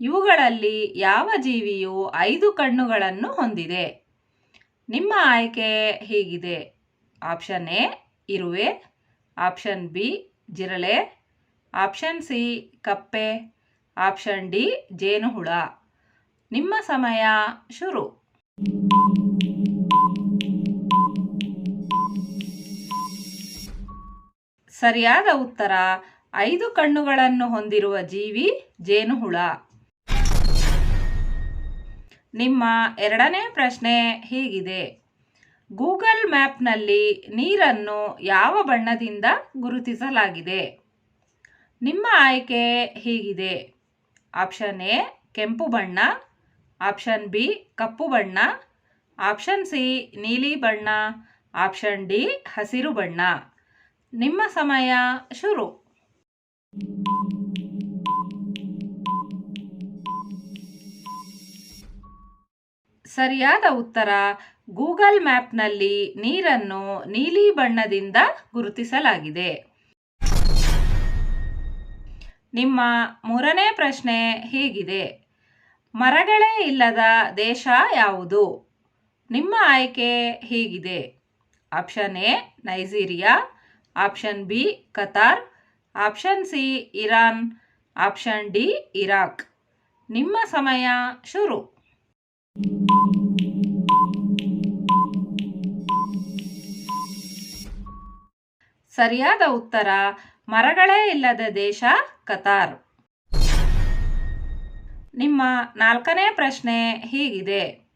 ಇವುಗಳಲ್ಲಿ ಯಾವ ಜೀವಿಯು ಐದು ಕಣ್ಣುಗಳನ್ನು ಹೊಂದಿದೆ? ನಿಮ್ಮ ಆಯ್ಕೆ ಹೀಗಿದೆ. ಆಪ್ಷನ್ ಎ, ಇರುವೆ. ಆಪ್ಷನ್ ಬಿ, ಜಿರಳೆ. ಆಪ್ಷನ್ ಸಿ, ಕಪ್ಪೆ. ಆಪ್ಷನ್ ಡಿ, ಜೇನುಹುಳ. ನಿಮ್ಮ ಸಮಯ ಶುರು. ಸರಿಯಾದ ಉತ್ತರ, ಐದು ಕಣ್ಣುಗಳನ್ನು ಹೊಂದಿರುವ ಜೀವಿ ಜೇನುಹುಳ. ನಿಮ್ಮ ಎರಡನೇ ಪ್ರಶ್ನೆ ಹೀಗಿದೆ. ಗೂಗಲ್ ಮ್ಯಾಪ್ನಲ್ಲಿ ನೀರನ್ನು ಯಾವ ಬಣ್ಣದಿಂದ ಗುರುತಿಸಲಾಗಿದೆ? ನಿಮ್ಮ ಆಯ್ಕೆ ಹೀಗಿದೆ. ಆಪ್ಷನ್ ಎ, ಕೆಂಪು ಬಣ್ಣ. ಆಪ್ಷನ್ ಬಿ, ಕಪ್ಪು ಬಣ್ಣ. ಆಪ್ಷನ್ ಸಿ, ನೀಲಿ ಬಣ್ಣ. ಆಪ್ಷನ್ ಡಿ, ಹಸಿರು ಬಣ್ಣ. ನಿಮ್ಮ ಸಮಯ ಶುರು. ಸರಿಯಾದ ಉತ್ತರ, ಗೂಗಲ್ ಮ್ಯಾಪ್ನಲ್ಲಿ ನೀರನ್ನು ನೀಲಿ ಬಣ್ಣದಿಂದ ಗುರುತಿಸಲಾಗಿದೆ. ನಿಮ್ಮ ಮೂರನೇ ಪ್ರಶ್ನೆ ಹೀಗಿದೆ. ಮರಗಳೇ ಇಲ್ಲದ ದೇಶ ಯಾವುದು? ನಿಮ್ಮ ಆಯ್ಕೆ ಹೀಗಿದೆ. Option A, Nigeria. Option B, Qatar. Option C, Iran. Option D, Iraq. ನಿಮ್ಮ ಸಮಯ ಶುರು. ಸರಿಯಾದ ಉತ್ತರ, ಮರಗಳೇ ಇಲ್ಲದ ದೇಶ ಕತಾರ್. ನಿಮ್ಮ ನಾಲ್ಕನೇ ಪ್ರಶ್ನೆ ಹೀಗಿದೆ.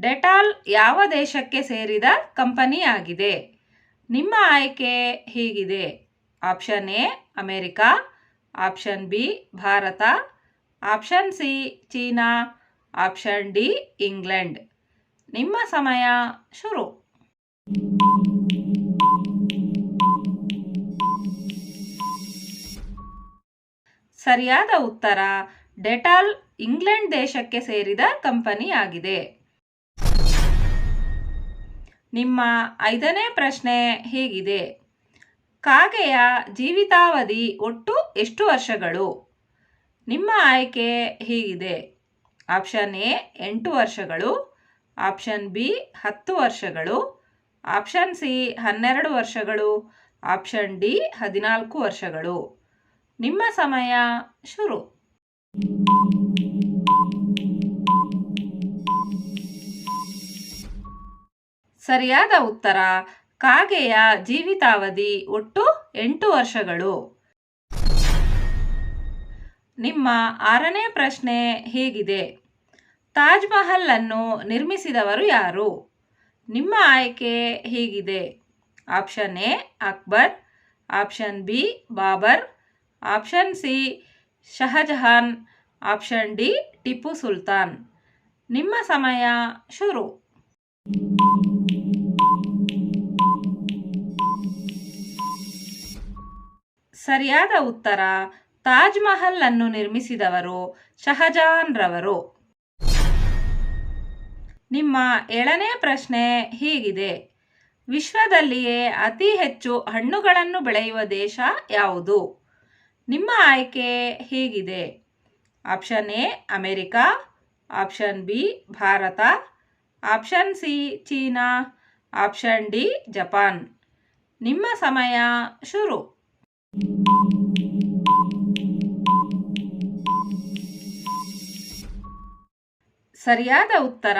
ಡೆಟಾಲ್ ಯಾವ ದೇಶಕ್ಕೆ ಸೇರಿದ ಕಂಪನಿಯಾಗಿದೆ ನಿಮ್ಮ ಆಯ್ಕೆ ಹೀಗಿದೆ. Option A, America. Option B, Bharat. Option C, China. Option D, England. ನಿಮ್ಮ ಸಮಯ ಶುರು. ಸರಿಯಾದ ಉತ್ತರ ಡೆಟಾಲ್ ಇಂಗ್ಲೆಂಡ್ ದೇಶಕ್ಕೆ ಸೇರಿದ ಕಂಪನಿಯಾಗಿದೆ. ನಿಮ್ಮ ಐದನೇ ಪ್ರಶ್ನೆ ಹೀಗಿದೆ. ಕಾಗೆಯ ಜೀವಿತಾವಧಿ ಒಟ್ಟು ಎಷ್ಟು ವರ್ಷಗಳು? ನಿಮ್ಮ ಆಯ್ಕೆ ಹೀಗಿದೆ. ಆಪ್ಷನ್ ಎ ಎಂಟು ವರ್ಷಗಳು, ಆಪ್ಷನ್ ಬಿ ಹತ್ತು ವರ್ಷಗಳು, ಆಪ್ಷನ್ ಸಿ ಹನ್ನೆರಡು ವರ್ಷಗಳು, ಆಪ್ಷನ್ ಡಿ ಹದಿನಾಲ್ಕು ವರ್ಷಗಳು. ನಿಮ್ಮ ಸಮಯ ಶುರು. ಸರಿಯಾದ ಉತ್ತರ, ಕಾಗೆಯ ಜೀವಿತಾವಧಿ ಒಟ್ಟು ಎಂಟು ವರ್ಷಗಳು. ನಿಮ್ಮ ಆರನೇ ಪ್ರಶ್ನೆ ಹೇಗಿದೆ. ತಾಜ್ ಮಹಲ್ ಅನ್ನು ನಿರ್ಮಿಸಿದವರು ಯಾರು? ನಿಮ್ಮ ಆಯ್ಕೆ ಹೀಗಿದೆ. Option A, Akbar. Option B, Babur. Option C, Shahjahan. Option D, Tipu Sultan. ನಿಮ್ಮ ಸಮಯ ಶುರು. ಸರಿಯಾದ ಉತ್ತರ, ತಾಜ್ ಮಹಲ್ ಅನ್ನು ನಿರ್ಮಿಸಿದವರು ಶಹಜಹಾನ್ ರವರು. ನಿಮ್ಮ ಏಳನೇ ಪ್ರಶ್ನೆ ಹೀಗಿದೆ. ವಿಶ್ವದಲ್ಲಿಯೇ ಅತಿ ಹೆಚ್ಚು ಹಣ್ಣುಗಳನ್ನು ಬೆಳೆಯುವ ದೇಶ ಯಾವುದು? ನಿಮ್ಮ ಆಯ್ಕೆ ಹೇಗಿದೆ? Option A, America. Option B, Bharat. Option C, China. Option D, Japan. ನಿಮ್ಮ ಸಮಯ ಶುರು. ಸರಿಯಾದ ಉತ್ತರ.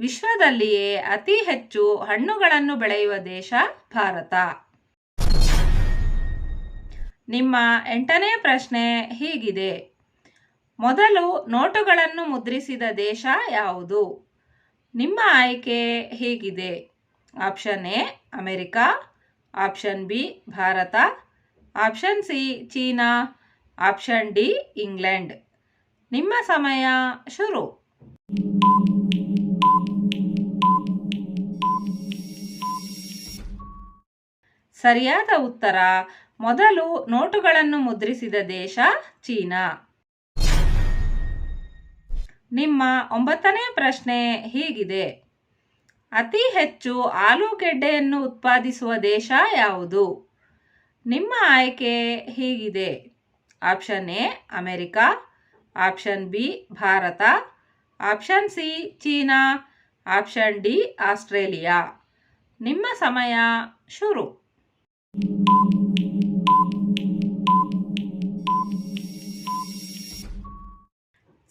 ವಿಶ್ವದಲ್ಲಿಯೇ ಅತಿ ಹೆಚ್ಚು ಹಣ್ಣುಗಳನ್ನು ಬೆಳೆಯುವ ದೇಶ ಭಾರತ. ನಿಮ್ಮ ಎಂಟನೇ ಪ್ರಶ್ನೆ ಹೀಗಿದೆ. ಮೊದಲು ನೋಟುಗಳನ್ನು ಮುದ್ರಿಸಿದ ದೇಶ ಯಾವುದು? ನಿಮ್ಮ ಆಯ್ಕೆ ಹೀಗಿದೆ. Option A, America. Option B, Bharat. Option C, China. Option D, England. ನಿಮ್ಮ ಸಮಯ ಶುರು. ಸರಿಯಾದ ಉತ್ತರ ಮೊದಲು ನೋಟುಗಳನ್ನು ಮುದ್ರಿಸಿದ ದೇಶ ಚೀನಾ. ನಿಮ್ಮ ಒಂಬತ್ತನೇ ಪ್ರಶ್ನೆ ಹೀಗಿದೆ. ಅತಿ ಹೆಚ್ಚು ಆಲೂಗೆಡ್ಡೆಯನ್ನು ಉತ್ಪಾದಿಸುವ ದೇಶ ಯಾವುದು? ನಿಮ್ಮ ಆಯ್ಕೆ ಹೀಗಿದೆ. Option A, America. Option B, Bharat. Option C, China. Option D, Australia. ನಿಮ್ಮ ಸಮಯ ಶುರು.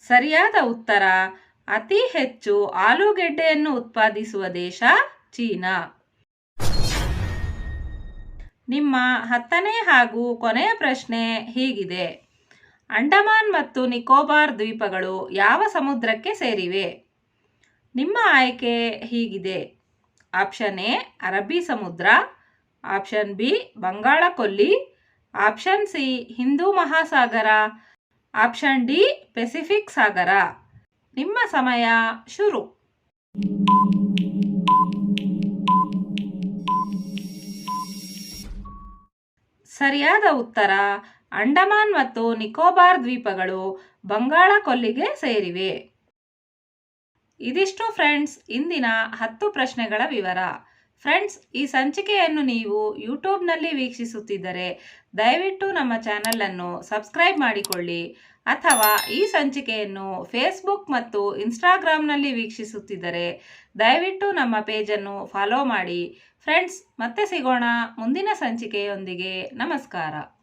ಸರಿಯಾದ ಉತ್ತರ. ಅತಿ ಹೆಚ್ಚು ಆಲೂಗೆಡ್ಡೆಯನ್ನು ಉತ್ಪಾದಿಸುವ ದೇಶ ಚೀನಾ. ನಿಮ್ಮ ಹತ್ತನೇ ಹಾಗೂ ಕೊನೆಯ ಪ್ರಶ್ನೆ ಹೀಗಿದೆ. ಅಂಡಮಾನ್ ಮತ್ತು ನಿಕೋಬಾರ್ ದ್ವೀಪಗಳು ಯಾವ ಸಮುದ್ರಕ್ಕೆ ಸೇರಿವೆ? ನಿಮ್ಮ ಆಯ್ಕೆ ಹೀಗಿದೆ. ಆಪ್ಷನ್ ಎ, ಅರಬ್ಬಿ ಸಮುದ್ರ. ಆಪ್ಷನ್ ಬಿ ಬಂಗಾಳ ಕೊಲ್ಲಿ ಆಪ್ಷನ್ ಸಿ, ಹಿಂದೂ ಮಹಾಸಾಗರ. ಆಪ್ಷನ್ ಡಿ, ಪೆಸಿಫಿಕ್ ಸಾಗರ. ನಿಮ್ಮ ಸಮಯ ಶುರು. ಸರಿಯಾದ ಉತ್ತರ, ಅಂಡಮಾನ್ ಮತ್ತು ನಿಕೋಬಾರ್ ದ್ವೀಪಗಳು ಬಂಗಾಳ ಕೊಲ್ಲಿಗೆ ಸೇರಿವೆ. ಇದಿಷ್ಟು ಫ್ರೆಂಡ್ಸ್ ಇಂದಿನ ಹತ್ತು ಪ್ರಶ್ನೆಗಳ ವಿವರ. ಫ್ರೆಂಡ್ಸ್ ಈ ಸಂಚಿಕೆಯನ್ನು ನೀವು ಯೂಟ್ಯೂಬ್ನಲ್ಲಿ ವೀಕ್ಷಿಸುತ್ತಿದ್ದರೆ ದಯವಿಟ್ಟು ನಮ್ಮ ಚಾನಲನ್ನು ಸಬ್ಸ್ಕ್ರೈಬ್ ಮಾಡಿಕೊಳ್ಳಿ. ಅಥವಾ ಈ ಸಂಚಿಕೆಯನ್ನು ಫೇಸ್ಬುಕ್ ಮತ್ತು ಇನ್ಸ್ಟಾಗ್ರಾಮ್ನಲ್ಲಿ ವೀಕ್ಷಿಸುತ್ತಿದ್ದರೆ ದಯವಿಟ್ಟು ನಮ್ಮ ಪೇಜನ್ನು ಫಾಲೋ ಮಾಡಿ. ಫ್ರೆಂಡ್ಸ್ ಮತ್ತೆ ಸಿಗೋಣ ಮುಂದಿನ ಸಂಚಿಕೆಯೊಂದಿಗೆ. ನಮಸ್ಕಾರ.